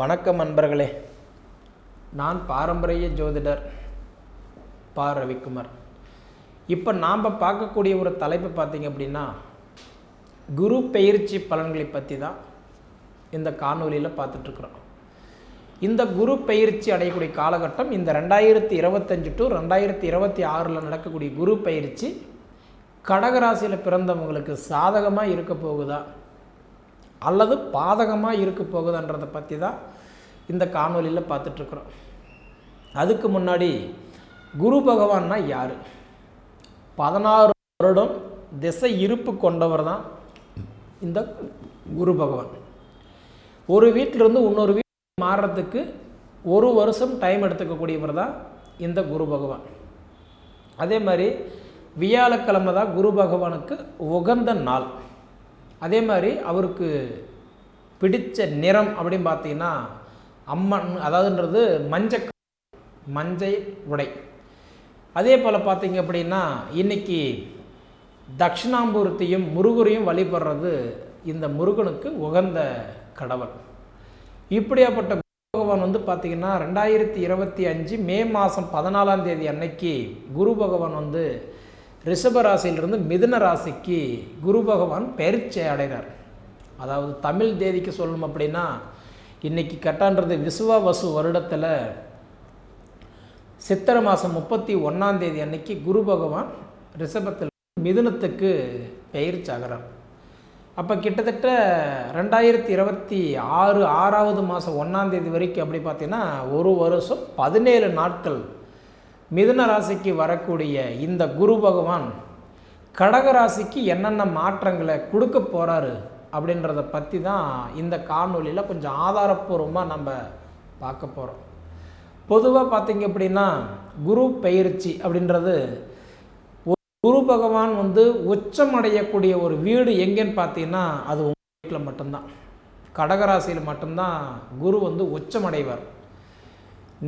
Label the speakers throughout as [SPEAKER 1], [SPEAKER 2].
[SPEAKER 1] வணக்கம் நண்பர்களே. நான் பாரம்பரிய ஜோதிடர் பா. ரவிக்குமார். இப்போ நாம் பார்க்கக்கூடிய ஒரு தலைப்பு பார்த்திங்க அப்படின்னா குரு பயிற்சி பலன்களை பற்றி தான் இந்த காணொலியில் பார்த்துட்ருக்குறோம் இந்த குரு பயிற்சி அடையக்கூடிய காலகட்டம் இந்த ரெண்டாயிரத்தி இருபத்தஞ்சு டு ரெண்டாயிரத்தி இருபத்தி ஆறில் நடக்கக்கூடிய குரு பயிற்சி கடகராசியில் பிறந்தவங்களுக்கு சாதகமாக இருக்க போகுதா? அல்லது பாதகமாக இருக்க போகுதுன்றதை பற்றி தான் இந்த காணொலியில் பார்த்துட்ருக்குறோம். அதுக்கு முன்னாடி குரு பகவான்னா யார்? பதினாறு வருடம் திசை இருப்பு கொண்டவர் தான் இந்த குரு பகவான். ஒரு வீட்டிலிருந்து இன்னொரு வீட்டு மாறுறதுக்கு ஒரு வருஷம் டைம் எடுத்துக்கக்கூடியவர் தான் இந்த குரு பகவான். அதே மாதிரி வியாழக்கிழமை தான் குரு பகவானுக்கு உகந்த நாள். அதே மாதிரி அவருக்கு பிடித்த நிறம் அப்படின்னு பார்த்தீங்கன்னா அம்மன் அதாவதுன்றது மஞ்ச மஞ்சை உடை. அதே போல் பார்த்தீங்க அப்படின்னா இன்னைக்கு தட்சிணாம்பூர்த்தியும் முருகரையும் வழிபடுறது இந்த முருகனுக்கு உகந்த கடவுள். இப்படியாப்பட்ட குரு பகவான் வந்து பார்த்திங்கன்னா ரெண்டாயிரத்தி இருபத்தி அஞ்சு மே மாதம் பதினாலாம் தேதி அன்னைக்கு குரு பகவான் வந்து ரிஷப ராசியிலிருந்து மிதுன ராசிக்கு குரு பகவான் பயிற்சி அடைகிறார். அதாவது தமிழ் தேதிக்கு சொல்லணும் அப்படின்னா இன்றைக்கி கட்டான்றது விசுவவசு வருடத்தில் சித்திரை மாதம் முப்பத்தி ஒன்றாம் தேதி அன்னைக்கு குரு பகவான் ரிஷபத்தில் மிதுனத்துக்கு பயிற்சி ஆகிறார். அப்போ கிட்டத்தட்ட ரெண்டாயிரத்தி இருபத்தி ஆறு ஆறாவது மாதம் ஒன்றாந்தேதி வரைக்கும் அப்படி பார்த்தீங்கன்னா ஒரு வருஷம் பதினேழு நாட்கள் மிதுன ராசிக்கு வரக்கூடிய இந்த குரு பகவான் கடக ராசிக்கு என்னென்ன மாற்றங்களை கொடுக்க போகிறாரு அப்படின்றத பற்றி தான் இந்த காணொலியில் கொஞ்சம் ஆதாரப்பூர்வமாக நம்ம பார்க்க போகிறோம் பொதுவாக பார்த்திங்க அப்படின்னா குரு பயிற்சி அப்படின்றது குரு பகவான் வந்து உச்சமடையக்கூடிய ஒரு வீடு எங்கேன்னு பார்த்தீங்கன்னா அது உங்கள் வீட்டில் மட்டும்தான். கடகராசியில் மட்டும்தான் குரு வந்து உச்சமடைவார்.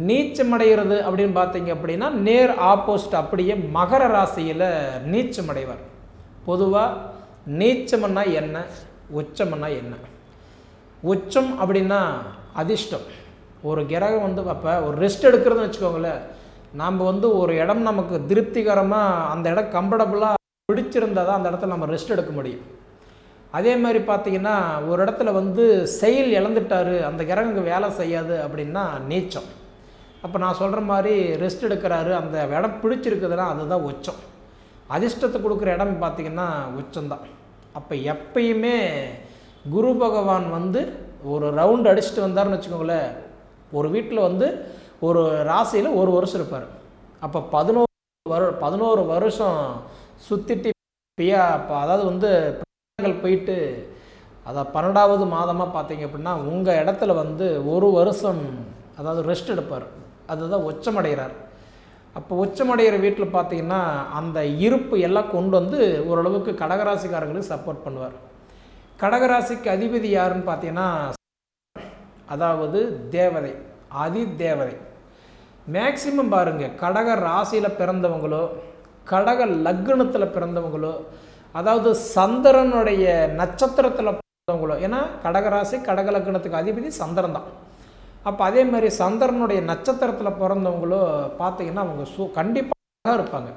[SPEAKER 1] நீச்சமடைகிறது அப்படின்னு பார்த்தீங்க அப்படின்னா நேர் ஆப்போசிட் அப்படியே மகர ராசியில் நீச்சமடைவார். பொதுவாக நீச்சம்னா என்ன உச்சம்னா என்ன? உச்சம் அப்படின்னா அதிர்ஷ்டம். ஒரு கிரகம் வந்து அப்போ ஒரு ரெஸ்ட் எடுக்கிறதுன்னு வச்சுக்கோங்களேன் நாம் வந்து ஒரு இடம் நமக்கு திருப்திகரமாக அந்த இடம் கம்ஃபர்டபுளாக பிடிச்சிருந்தால் தான் அந்த இடத்துல நம்ம ரெஸ்ட் எடுக்க முடியும். அதே மாதிரி பார்த்தீங்கன்னா ஒரு இடத்துல வந்து செயல் இழந்துட்டாரு அந்த கிரகங்க வேலை செய்யாது அப்படின்னா நீச்சம். அப்போ நான் சொல்கிற மாதிரி ரெஸ்ட் எடுக்கிறாரு. அந்த இடம் பிடிச்சிருக்குதுன்னா அதுதான் உச்சம். அதிர்ஷ்டத்தை கொடுக்குற இடம் பார்த்திங்கன்னா உச்சம்தான். அப்போ எப்பயுமே குரு பகவான் வந்து ஒரு ரவுண்ட் அடிச்சுட்டு வந்தார்னு வச்சுக்கோங்களேன். ஒரு வீட்டில் வந்து ஒரு ராசியில் ஒரு வருஷம் இருப்பார். அப்போ பதினோரு வரு பதினோரு வருஷம் சுற்றிட்டு பியா அதாவது வந்து பிரயாணங்கள் போயிட்டு அதை பன்னெண்டாவது மாதமாக பார்த்தீங்க அப்படின்னா உங்கள் இடத்துல வந்து ஒரு வருஷம் அதாவது ரெஸ்ட் எடுப்பார். அதுதான் உச்சமடைகிறார் அப்போ உச்சமடைகிற வீட்டில் பார்த்தீங்கன்னா அந்த இருப்பு எல்லாம் கொண்டு வந்து ஓரளவுக்கு கடகராசிக்காரங்களுக்கு சப்போர்ட் பண்ணுவார். கடகராசிக்கு அதிபதி யாருன்னு பார்த்தீங்கன்னா அதாவது தேவதை அதி தேவதை மேக்சிமம் பாருங்கள் கடக ராசியில் பிறந்தவங்களோ கடக லக்னத்தில் பிறந்தவங்களோ அதாவது சந்திரனுடைய நட்சத்திரத்தில் பிறந்தவங்களோ ஏன்னா கடகராசி கடக லக்னத்துக்கு அதிபதி சந்திரன் தான். அப்போ அதே மாதிரி சந்திரனுடைய நட்சத்திரத்தில் பிறந்தவங்களோ பார்த்தீங்கன்னா அவங்க சூ கண்டிப்பாக அழகாக இருப்பாங்க.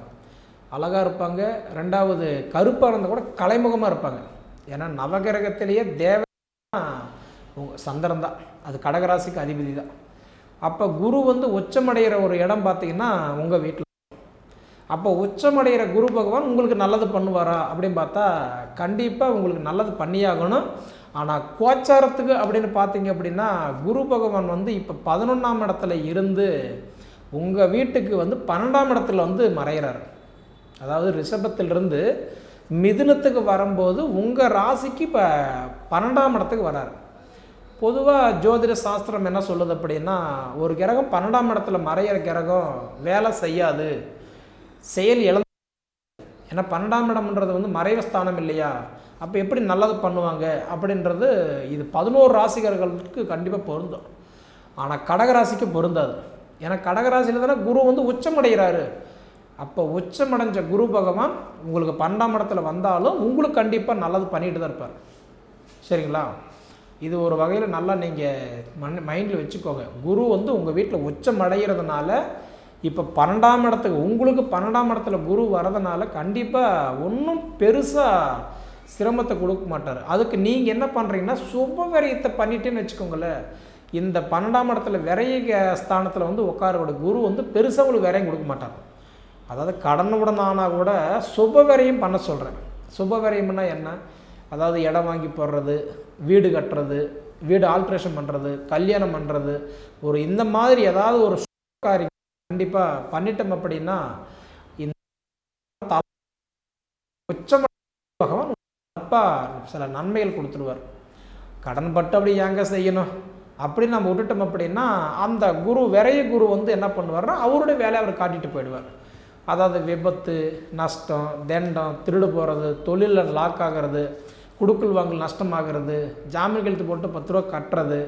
[SPEAKER 1] அழகாக இருப்பாங்க. ரெண்டாவது கருப்பாக இருந்தால் கூட கலைமுகமாக இருப்பாங்க. ஏன்னா நவகிரகத்திலேயே தேவ சந்திரன் தான். அது கடகராசிக்கு அதிபதி தான். அப்போ குரு வந்து உச்சமடைகிற ஒரு இடம் பார்த்தீங்கன்னா உங்கள் வீட்டில் அப்போ உச்சமடைகிற குரு பகவான் உங்களுக்கு நல்லது பண்ணுவாரா அப்படின்னு பார்த்தா கண்டிப்பாக உங்களுக்கு நல்லது பண்ணியாகணும். ஆனால் கோச்சாரத்துக்கு அப்படின்னு பார்த்தீங்க அப்படின்னா குரு பகவான் வந்து இப்போ பதினொன்றாம் இடத்துல இருந்து உங்கள் வீட்டுக்கு வந்து பன்னெண்டாம் இடத்துல வந்து மறைகிறார் அதாவது ரிஷபத்திலிருந்து மிதுனத்துக்கு வரும்போது உங்கள் ராசிக்கு இப்போ பன்னெண்டாம் இடத்துக்கு வரார். பொதுவாக ஜோதிட சாஸ்திரம் என்ன சொல்லுது அப்படின்னா ஒரு கிரகம் பன்னெண்டாம் இடத்துல மறையிற கிரகம் வேலை செய்யாது. செயல் இழந்து ஏன்னா பன்னெண்டாம் இடம்ன்றது வந்து மறைவு ஸ்தானம் இல்லையா? அப்போ எப்படி நல்லது பண்ணுவாங்க அப்படின்றது இது பதினோரு ராசிகர்களுக்கு கண்டிப்பாக பொருந்தும். ஆனால் கடகராசிக்கு பொருந்தாது. ஏன்னா கடகராசியில் தானே குரு வந்து உச்சமடைகிறாரு. அப்போ உச்சமடைஞ்ச குரு பகவான் உங்களுக்கு பன்னெண்டாம் இடத்துல வந்தாலும் உங்களுக்கு கண்டிப்பாக நல்லது பண்ணிட்டு தான் இருப்பார். சரிங்களா? இது ஒரு வகையில் நல்லா நீங்கள் மண் மைண்டில் வச்சுக்கோங்க. குரு வந்து உங்கள் வீட்டில் உச்சம் அடைகிறதுனால இப்போ பன்னெண்டாம் இடத்துக்கு உங்களுக்கு பன்னெண்டாம் இடத்துல குரு வரதுனால கண்டிப்பாக ஒன்றும் பெருசாக சிரமத்தை கொடுக்க மாட்டார். அதுக்கு நீங்கள் என்ன பண்ணுறீங்கன்னா சுப விரயத்தை பண்ணிட்டேன்னு வச்சுக்கோங்களேன். இந்த பன்னெண்டாம் இடத்துல விரைய ஸ்தானத்தில் வந்து உட்காரோட குரு வந்து பெருசாக உங்களுக்கு விரையும் கொடுக்க மாட்டார். அதாவது கடனுடன் ஆனால் கூட சுப விரையும் பண்ண சொல்கிறேன் சுப விரயம்னா என்ன? அதாவது இடம் வாங்கி போடுறது வீடு கட்டுறது வீடு ஆல்ட்ரேஷன் பண்ணுறது கல்யாணம் பண்ணுறது ஒரு இந்த மாதிரி ஏதாவது ஒரு காரியம் கண்டிப்பாக பண்ணிட்டோம் அப்படின்னா இந்த உச்சம் பகவான் அப்பா சில நன்மைகள் கொடுத்துருவார் கடன் பட்டு அப்படி ஏங்க செய்யணும்? அப்படி நம்ம விட்டுட்டோம் அப்படின்னா அந்த குரு விரைய குரு வந்து என்ன பண்ணுவார்னா அவருடைய வேலையை அவர் காட்டிட்டு போயிடுவார். அதாவது விபத்து நஷ்டம் தண்டம் திருடு போகிறது தொழிலில் லாக் ஆகிறது குடுக்கல் வாங்கல் நஷ்டமாகிறது ஜாமீன் கழுத்து போட்டு பத்து ரூபா கட்டுறது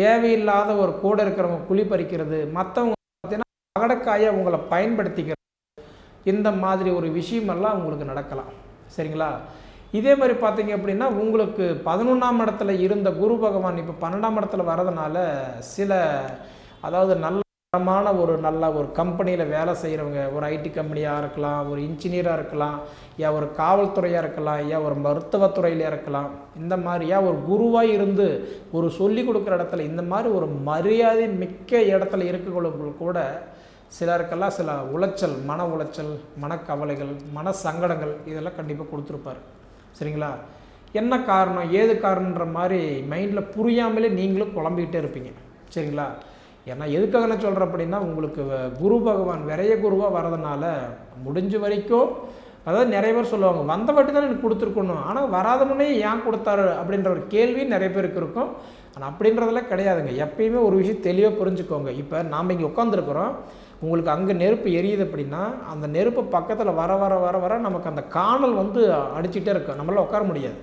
[SPEAKER 1] தேவையில்லாத ஒரு கூட இருக்கிறவங்க குழி பறிக்கிறது மற்றவங்க பார்த்தீங்கன்னா அகடக்காயை உங்களை பயன்படுத்திக்கிறது. இந்த மாதிரி ஒரு விஷயமெல்லாம் உங்களுக்கு நடக்கலாம். சரிங்களா? இதே மாதிரி பார்த்தீங்க அப்படின்னா உங்களுக்கு பதினொன்றாம் இடத்துல இருந்த குரு பகவான் இப்போ பன்னெண்டாம் இடத்துல வர்றதுனால சில அதாவது நல்ல தரமான ஒரு நல்ல ஒரு கம்பெனியில் வேலை செய்கிறவங்க ஒரு ஐடி கம்பெனியாக இருக்கலாம் ஒரு இன்ஜினியராக இருக்கலாம் யா ஒரு காவல்துறையாக இருக்கலாம் யா ஒரு மருத்துவத்துறையில் இருக்கலாம். இந்த மாதிரியா ஒரு குருவாக இருந்து ஒரு சொல்லி கொடுக்குற இடத்துல இந்த மாதிரி ஒரு மரியாதை மிக்க இடத்துல இருக்கக்கூடிய கூட சிலருக்கெல்லாம் சில உளைச்சல் மன உளைச்சல் மனக்கவலைகள் மன சங்கடங்கள் இதெல்லாம் கண்டிப்பாக கொடுத்துருப்பார். சரிங்களா? என்ன காரணம்? ஏது காரணன்ற மாதிரி மைண்டில் புரியாமலே நீங்களும் குழம்பிக்கிட்டே இருப்பீங்க. சரிங்களா? ஏன்னா எதுக்காக நான் சொல்கிறேன் அப்படின்னா உங்களுக்கு குரு பகவான் விரைய குருவாக வரதுனால முடிஞ்ச வரைக்கும் அதாவது நிறைய பேர் சொல்லுவாங்க வந்த வாட்டி தான் எனக்கு கொடுத்துருக்கணும். ஆனால் வராத முன்னே ஏன் கொடுத்தாரு அப்படின்ற ஒரு கேள்வி நிறைய பேருக்கு இருக்கும். ஆனால் அப்படின்றதெல்லாம் கிடையாதுங்க. எப்பயுமே ஒரு விஷயம் தெளிவாக புரிஞ்சுக்கோங்க. இப்போ நாம் இங்கே உட்காந்துருக்குறோம் உங்களுக்கு அங்கே நெருப்பு எரியுது அப்படின்னா அந்த நெருப்பு பக்கத்தில் வர வர வர வர நமக்கு அந்த காணல் வந்து அடிச்சிட்டே இருக்கும். நம்மளால் உட்கார முடியாது.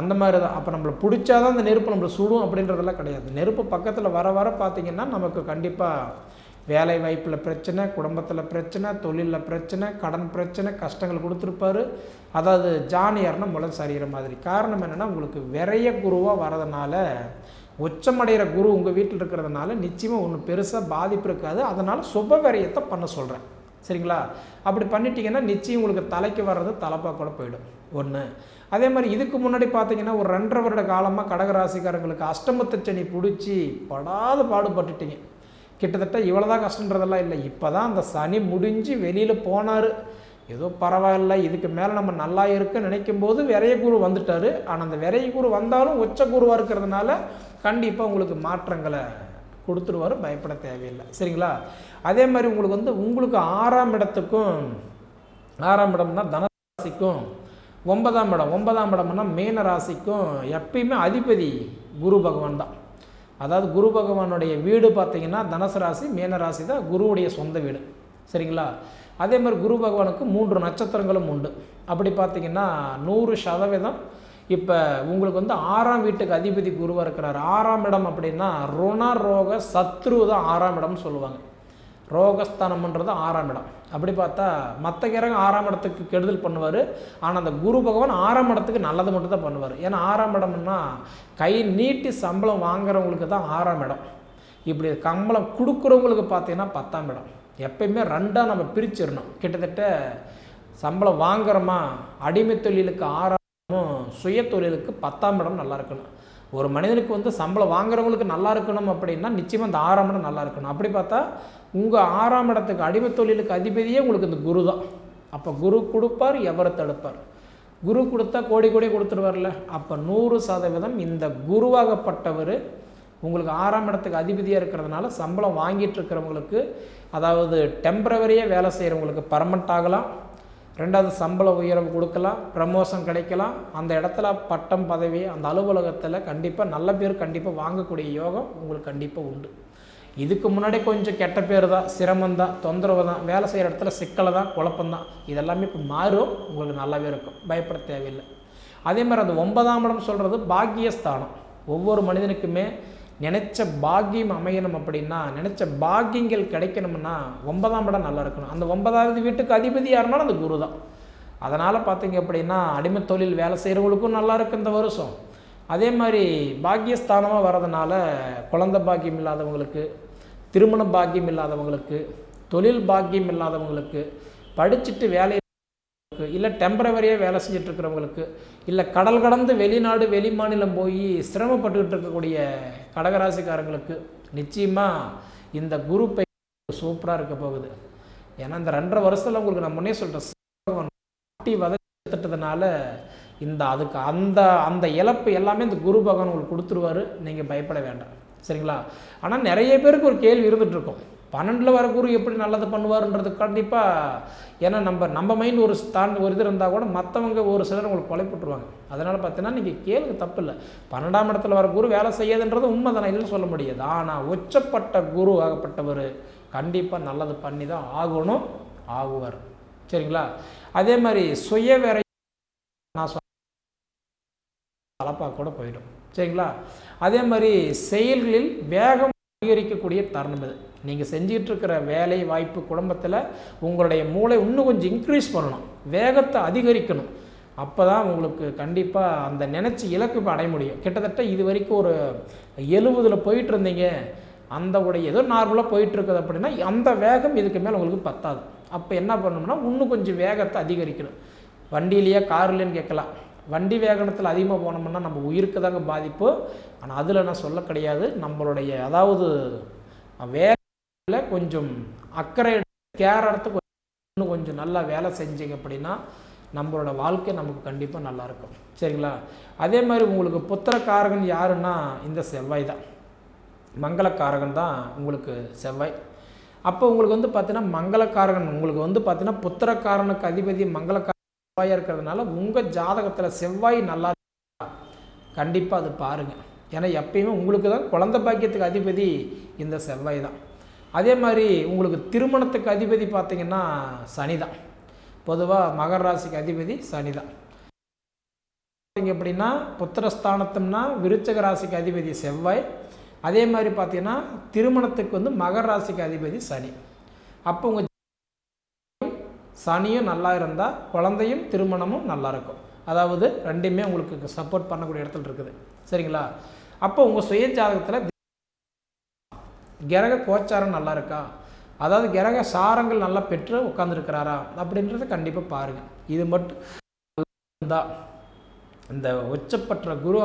[SPEAKER 1] அந்த மாதிரி தான் அப்போ நம்மளை பிடிச்சாதான் அந்த நெருப்பு நம்மளை சுடும் அப்படின்றதெல்லாம் கிடையாது. நெருப்பு பக்கத்தில் வர வர பார்த்திங்கன்னா நமக்கு கண்டிப்பாக வேலை வாய்ப்பில் பிரச்சனை குடும்பத்தில் பிரச்சனை தொழிலில் பிரச்சனை கடன் பிரச்சனை கஷ்டங்கள் கொடுத்துருப்பாரு. அதாவது ஜானியர்னு மூலம் சரிகிற மாதிரி. காரணம் என்னென்னா உங்களுக்கு விரைய குருவாக வரதுனால உச்சமடைகிற குரு உங்கள் வீட்டில் இருக்கிறதுனால நிச்சயமாக ஒன்று பெருசாக பாதிப்பு இருக்காது. அதனால் சுப விரயத்தை பண்ண சொல்கிறேன் சரிங்களா? அப்படி பண்ணிட்டீங்கன்னா நிச்சயம் உங்களுக்கு தலைக்கு வர்றது தலைப்பாக கூட போயிடும். ஒன்று அதே மாதிரி இதுக்கு முன்னாடி பார்த்தீங்கன்னா ஒரு ரெண்டரை வருட காலமாக கடகராசிக்காரங்களுக்கு அஷ்டமத்து சனி பிடிச்சி படாத பாடுபட்டுட்டீங்க. கிட்டத்தட்ட இவ்வளோதான் கஷ்டன்றதெல்லாம் இல்லை. இப்போ தான் அந்த சனி முடிஞ்சு வெளியில் போனார். ஏதோ பரவாயில்ல இதுக்கு மேலே நம்ம நல்லா இருக்க நினைக்கும் போது விரைய குரு வந்துட்டார். ஆனால் அந்த விரைய குரு வந்தாலும் உச்ச குருவாக இருக்கிறதுனால கண்டிப்பாக உங்களுக்கு மாற்றங்களை கொடுத்துருவாரு. பயப்பட தேவையில்லை. சரிங்களா? அதே மாதிரி உங்களுக்கு வந்து உங்களுக்கு ஆறாம் இடத்துக்கும் ஆறாம் இடம்னா தனராசிக்கும் ஒன்பதாம் இடம் ஒன்பதாம் இடம்னா மீன ராசிக்கும் எப்பயுமே அதிபதி குரு பகவான் தான். அதாவது குரு பகவானுடைய வீடு பார்த்தீங்கன்னா தனுசு ராசி மீன ராசி தான் குருவுடைய சொந்த வீடு. சரிங்களா? அதே மாதிரி குரு பகவானுக்கு மூன்று நட்சத்திரங்களும் உண்டு. அப்படி பார்த்தீங்கன்னா நூறு சதவீதம் இப்போ உங்களுக்கு வந்து ஆறாம் வீட்டுக்கு அதிபதி குருவாக இருக்கிறார். ஆறாம் இடம் அப்படின்னா ருண ரோக சத்ரு தான் ஆறாம் இடம்னு சொல்லுவாங்க. ரோகஸ்தானம்ன்றது ஆறாம் இடம். அப்படி பார்த்தா மற்ற கிரகம் ஆறாம் இடத்துக்கு கெடுதல் பண்ணுவார். ஆனால் அந்த குரு பகவான் ஆறாம் இடத்துக்கு நல்லது மட்டும் தான் பண்ணுவார். ஏன்னா ஆறாம் இடம்னா கை நீட்டி சம்பளம் வாங்குறவங்களுக்கு தான் ஆறாம் இடம். இப்படி சம்பளம் கொடுக்குறவங்களுக்கு பார்த்தீங்கன்னா பத்தாம் இடம். எப்பயுமே ரெண்டாக நம்ம பிரிச்சிடணும். கிட்டத்தட்ட சம்பளம் வாங்குறோமா அடிமை தொழிலுக்கு ஆறாமும் சுய தொழிலுக்கு பத்தாம் இடம் நல்லா இருக்கணும். ஒரு மனிதனுக்கு வந்து சம்பளம் வாங்குறவங்களுக்கு நல்லா இருக்கணும் அப்படின்னா நிச்சயமாக இந்த ஆறாம் இடம் நல்லா இருக்கணும். அப்படி பார்த்தா உங்கள் ஆறாம் இடத்துக்கு அடிமை தொழிலுக்கு அதிபதியே உங்களுக்கு இந்த குரு தான். அப்போ குரு கொடுப்பார் எவரை தடுப்பார்? குரு கொடுத்தா கோடி கோடி கொடுத்துருவார்ல. அப்போ நூறு சதவீதம் இந்த குருவாகப்பட்டவர் உங்களுக்கு ஆறாம் இடத்துக்கு அதிபதியாக இருக்கிறதுனால சம்பளம் வாங்கிட்டு இருக்கிறவங்களுக்கு அதாவது டெம்பரவரியாக வேலை செய்கிறவங்களுக்கு பர்மனெண்ட் ஆகலாம். ரெண்டாவது சம்பள உயர்வு கொடுக்கலாம் ப்ரமோஷன் கிடைக்கலாம். அந்த இடத்துல பட்டம் பதவி அந்த அலுவலகத்தில் கண்டிப்பாக நல்ல பேர் கண்டிப்பாக வாங்கக்கூடிய யோகம் உங்களுக்கு கண்டிப்பாக உண்டு. இதுக்கு முன்னாடி கொஞ்சம் கெட்ட பேர் தான் சிரமம் தான் தொந்தரவு தான் வேலை செய்கிற இடத்துல சிக்கலை தான் குழப்பந்தான் இதெல்லாமே இப்போ மாறும் உங்களுக்கு நல்லாவே இருக்கும். பயப்பட தேவையில்லை. அதே மாதிரி அந்த ஒன்பதாம் இடம் சொல்கிறது பாக்கியஸ்தானம். ஒவ்வொரு மனிதனுக்குமே நினைச்ச பாக்கியம் அமையணும் அப்படின்னா நினைச்ச பாக்கியங்கள் கிடைக்கணும்னா ஒன்பதாம் இடம் நல்லா இருக்கணும். அந்த ஒன்பதாவது வீட்டுக்கு அதிபதி யாருனாலும் அந்த குரு தான். அதனால் பார்த்தீங்க அப்படின்னா அடிமை தொழில் வேலை செய்கிறவங்களுக்கும் நல்லா இருக்கு இந்த வருஷம். அதே மாதிரி பாக்கியஸ்தானமாக வர்றதுனால குழந்த பாக்கியம் இல்லாதவங்களுக்கு திருமண பாக்கியம் இல்லாதவங்களுக்கு தொழில் பாக்கியம் இல்லாதவங்களுக்கு படிச்சுட்டு வேலை இல்லை டெம்பரவரியாக வேலை செஞ்சுட்டு இருக்கிறவங்களுக்கு இல்லை கடல் கடந்து வெளிநாடு வெளி மாநிலம் போய் சிரமப்பட்டுக்கிட்டு இருக்கக்கூடிய கடகராசிக்காரங்களுக்கு நிச்சயமாக இந்த குரு பை சூப்பராக இருக்க போகுது. ஏன்னா இந்த ரெண்டரை வருஷத்தில் உங்களுக்கு நான் முன்னே சொல்கிறேன் காட்டி வதட்டதுனால இந்த அதுக்கு அந்த அந்த இழப்பு எல்லாமே இந்த குரு பகவான் உங்களுக்கு கொடுத்துருவாரு. நீங்கள் பயப்பட வேண்டாம். சரிங்களா? ஆனால் நிறைய பேருக்கு ஒரு கேள்வி இருந்துகிட்ருக்கோம் இருக்கும் பன்னெண்டில் வர குரு எப்படி நல்லது பண்ணுவார்ன்றது கண்டிப்பாக ஏன்னா நம்ம நம்ம மைண்ட் ஒரு தாண்டி ஒரு இது இருந்தால் கூட மற்றவங்க ஒரு சிலர் உங்களுக்கு கொலை போட்டுருவாங்க. அதனால் பார்த்தீங்கன்னா நீங்கள் கேளுங்க தப்பு இல்லை. பன்னெண்டாம் இடத்துல வர குரு வேலை செய்யாதுன்றது உண்மை தானே இல்லைன்னு சொல்ல முடியாது. ஆனால் உச்சப்பட்ட குரு ஆகப்பட்டவர் கண்டிப்பாக நல்லது பண்ணி தான் ஆகணும் ஆகுவார். சரிங்களா? அதே மாதிரி சுய வேற நான் தலப்பாக கூட போயிடும். சரிங்களா? அதே மாதிரி செயல்களில் வேகம் அதிகரிக்கக்கூடிய தருணம் இது. நீங்கள் செஞ்சிகிட்டு இருக்கிற வேலை வாய்ப்பு குடும்பத்தில் உங்களுடைய மூளை இன்னும் கொஞ்சம் இன்க்ரீஸ் பண்ணணும். வேகத்தை அதிகரிக்கணும். அப்போ தான் உங்களுக்கு கண்டிப்பாக அந்த நினச்சி இலக்கு இப்போ அடைய முடியும். கிட்டத்தட்ட இது வரைக்கும் ஒரு எழுபதில் போயிட்டு இருந்தீங்க அந்த உடைய ஏதோ நார்மலாக போயிட்டுருக்குது அப்படின்னா அந்த வேகம் இதுக்கு மேலே உங்களுக்கு பத்தாது. அப்போ என்ன பண்ணணும்னா இன்னும் கொஞ்சம் வேகத்தை அதிகரிக்கணும். வண்டியிலேயே கார்லேன்னு கேட்கலாம். வண்டி வேகனத்தில் அதிகமாக போனோம்னா நம்ம உயிருக்கு தாங்க பாதிப்பு. ஆனால் அதில் நான் சொல்ல கிடையாது. நம்மளுடைய அதாவது வேலையில் கொஞ்சம் அக்கறை கேர் எடுத்து கொஞ்சம் இன்னும் கொஞ்சம் நல்லா வேலை செஞ்சீங்க அப்படின்னா நம்மளோட வாழ்க்கை நமக்கு கண்டிப்பாக நல்லா இருக்கும். சரிங்களா? அதே மாதிரி உங்களுக்கு புத்திரக்காரகன் யாருன்னா இந்த செவ்வாய் தான். மங்களக்காரகன் தான் உங்களுக்கு செவ்வாய். அப்போ உங்களுக்கு வந்து பார்த்தீங்கன்னா மங்களக்காரகன் உங்களுக்கு வந்து பார்த்தீங்கன்னா புத்திரக்காரனுக்கு அதிபதி மங்களக்காரன் செவ்வாயாக இருக்கிறதுனால உங்கள் ஜாதகத்தில் செவ்வாய் நல்லா கண்டிப்பாக அது பாருங்கள் ஏன்னா எப்பயுமே உங்களுக்கு தான் குழந்தை பாக்கியத்துக்கு அதிபதி இந்த செவ்வாய் தான். அதே மாதிரி உங்களுக்கு திருமணத்துக்கு அதிபதி பார்த்தீங்கன்னா சனி தான். பொதுவாக மகர ராசிக்கு அதிபதி சனி தான். பார்த்தீங்க அப்படின்னா புத்திரஸ்தானத்தம்னா விருச்சக ராசிக்கு அதிபதி செவ்வாய். அதே மாதிரி பார்த்தீங்கன்னா திருமணத்துக்கு வந்து மகர ராசிக்கு அதிபதி சனி. அப்போ உங்கள் சனியும் நல்லா இருந்தால் குழந்தையும் திருமணமும் நல்லா இருக்கும். அதாவது ரெண்டுமே உங்களுக்கு சப்போர்ட் பண்ணக்கூடிய இடத்துல இருக்குது. சரிங்களா? அப்போ உங்கள் சுய ஜாதகத்தில் கிரக கோச்சாரம் நல்லா இருக்கா? அதாவது கிரக சாரங்கள் நல்லா பெற்று உட்காந்துருக்கிறாரா அப்படின்றத கண்டிப்பாக பாருங்கள் இது மட்டும் இருந்தால் இந்த உச்சப்பற்ற குரு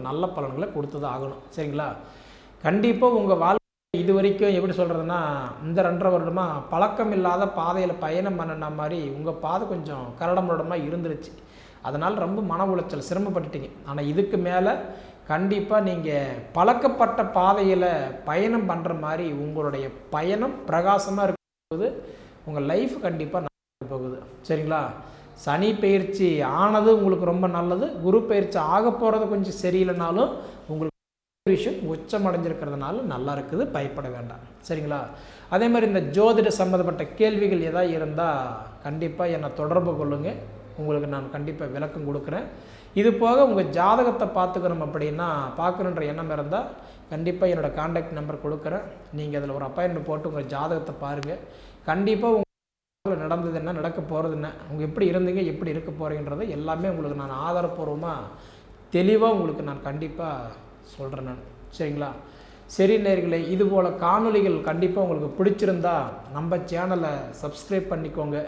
[SPEAKER 1] நல்ல பலன்களை கொடுத்தது ஆகணும். சரிங்களா? கண்டிப்பாக உங்கள் வாழ்க்கை இது வரைக்கும் எப்படி சொல்கிறதுனா இந்த ரெண்டரை வருடமாக பழக்கம் இல்லாத பாதையில் பயணம் பண்ணின மாதிரி உங்கள் பாதை கொஞ்சம் கரடமுரடமாக இருந்துருச்சு. அதனால் ரொம்ப மன உளைச்சல் சிரமப்பட்டுட்டீங்க. ஆனால் இதுக்கு மேலே கண்டிப்பாக நீங்கள் பழக்கப்பட்ட பாதையில் பயணம் பண்ணுற மாதிரி உங்களுடைய பயணம் பிரகாசமாக இருக்கும்போது உங்கள் லைஃப் கண்டிப்பாக நல்லா போகுது. சரிங்களா? சனி பயிற்சி ஆனது உங்களுக்கு ரொம்ப நல்லது. குரு பயிற்சி ஆக போகிறது கொஞ்சம் சரியில்லைனாலும் விஷயம் உச்சம் அடைஞ்சிருக்கிறதுனால நல்லா இருக்குது பயப்பட வேண்டாம். சரிங்களா? அதே மாதிரி இந்த ஜோதிட சம்மந்தப்பட்ட கேள்விகள் எதாவது இருந்தால் கண்டிப்பாக என்னை தொடர்பு கொள்ளுங்கள் உங்களுக்கு நான் கண்டிப்பாக விளக்கம் கொடுக்குறேன். இது போக உங்கள் ஜாதகத்தை பார்த்துக்கணும் அப்படின்னா பார்க்கணுன்ற எண்ணம் இருந்தால் கண்டிப்பாக என்னோடய காண்டாக்ட் நம்பர் கொடுக்குறேன். நீங்கள் அதில் ஒரு அப்பாயின்மெண்ட் போட்டு உங்கள் ஜாதகத்தை பாருங்கள் கண்டிப்பாக உங்கள் நடந்தது என்ன நடக்க போகிறது என்ன உங்கள் எப்படி இருந்தீங்க எப்படி இருக்க போகிறீங்கன்றது எல்லாமே உங்களுக்கு நான் ஆதாரப்பூர்வமாக தெளிவாக உங்களுக்கு நான் கண்டிப்பாக சொல்கிறேன் நான். சரிங்களா? சரி நேர்களே இது போல் காணொளிகள் கண்டிப்பாக உங்களுக்கு பிடிச்சிருந்தா நம்ம சேனலை சப்ஸ்கிரைப் பண்ணிக்கோங்க.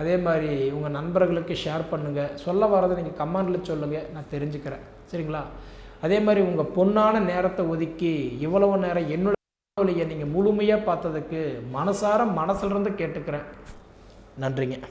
[SPEAKER 1] அதே மாதிரி உங்கள் நண்பர்களுக்கு ஷேர் பண்ணுங்கள் சொல்ல வரதை நீங்கள் கமெண்டில் சொல்லுங்கள் நான் தெரிஞ்சுக்கிறேன். சரிங்களா? அதே மாதிரி உங்கள் பொன்னான நேரத்தை ஒதுக்கி இவ்வளவு நேரம் என்னோட காணொலியை நீங்கள் முழுமையாக பார்த்ததுக்கு மனசார மனசிலிருந்து கேட்டுக்கிறேன். நன்றிங்க.